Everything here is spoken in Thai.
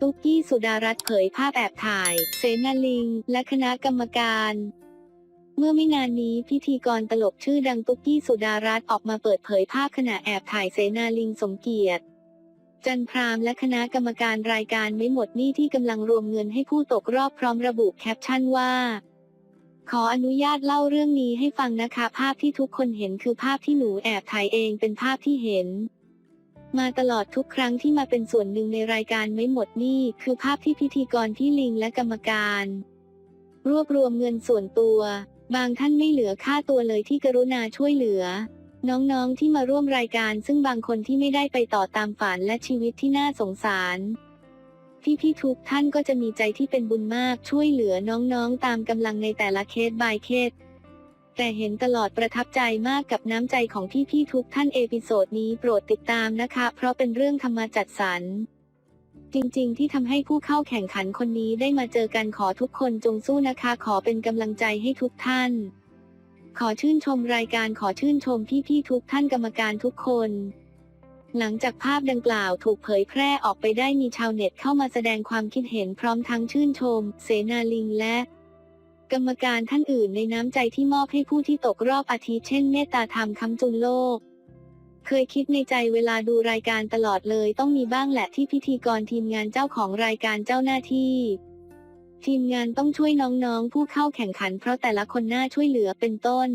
ตุ๊กยี่สุดารัตน์เผยภาพแอบถ่าย เสนาลิง และคณะกรรมการ เมื่อไม่นานนี้พิธีกรตลกชื่อดังตุ๊กกี้สุดารัตน์ออกมาเปิดเผยภาพขณะแอบถ่ายเสนาลิงสมเกียรติ จันพรามและคณะกรรมการรายการไม่หมดหนี้ที่กำลังรวมเงินให้ผู้ตกรอบพร้อมระบุแคปชั่นว่าขออนุญาตเล่าเรื่องนี้ให้ฟังนะคะ ภาพที่ทุกคนเห็นคือภาพที่หนูแอบถ่ายเองเป็นภาพที่เห็น มาตลอดทุกครั้งที่มาเป็นส่วนหนึ่งในรายการไม่หมดนี้คือภาพที่พิธีกรพี่ลิงและกรรมการ รวบรวมเงินส่วนตัว บางท่านไม่เหลือค่าตัวเลยที่กรุณาช่วยเหลือ น้องๆที่มาร่วมรายการซึ่งบางคนที่ไม่ได้ไปต่อตามฝันและชีวิตที่น่าสงสารพี่ๆทุกท่านก็จะมีใจที่เป็นบุญมากช่วยเหลือน้องๆตามกำลังในแต่ละเคสบายเคส แต่เห็นตลอดประทับใจมากกับน้ำใจของพี่ๆทุกท่านเอพิโซดนี้โปรดติดตามนะคะ เพราะเป็นเรื่องธรรมจัดสรรจริงๆ ที่ทำให้ผู้เข้าแข่งขันคนนี้ได้มาเจอกันขอทุกคนจงสู้นะคะ ขอเป็นกำลังใจให้ทุกท่าน ขอชื่นชมรายการขอชื่นชมพี่ๆทุกท่านกรรมการทุกคน หลังจากภาพดังกล่าวถูกเผยแพร่ออกไปได้มีชาวเน็ตเข้ามาแสดงความคิดเห็นพร้อมทั้งชื่นชม เสนาลิงและ กรรมการท่านอื่นในน้ำใจที่มอบให้ผู้ที่ตกรอบอาทิเช่นเมตตาธรรมคำจุนโลก เคยคิดในใจเวลาดูรายการตลอดเลยต้องมีบ้างแหละที่พิธีกรทีมงานเจ้าของรายการเจ้าหน้าที่ ทีมงานต้องช่วยน้องๆผู้เข้าแข่งขันเพราะแต่ละคนน่าช่วยเหลือเป็นต้น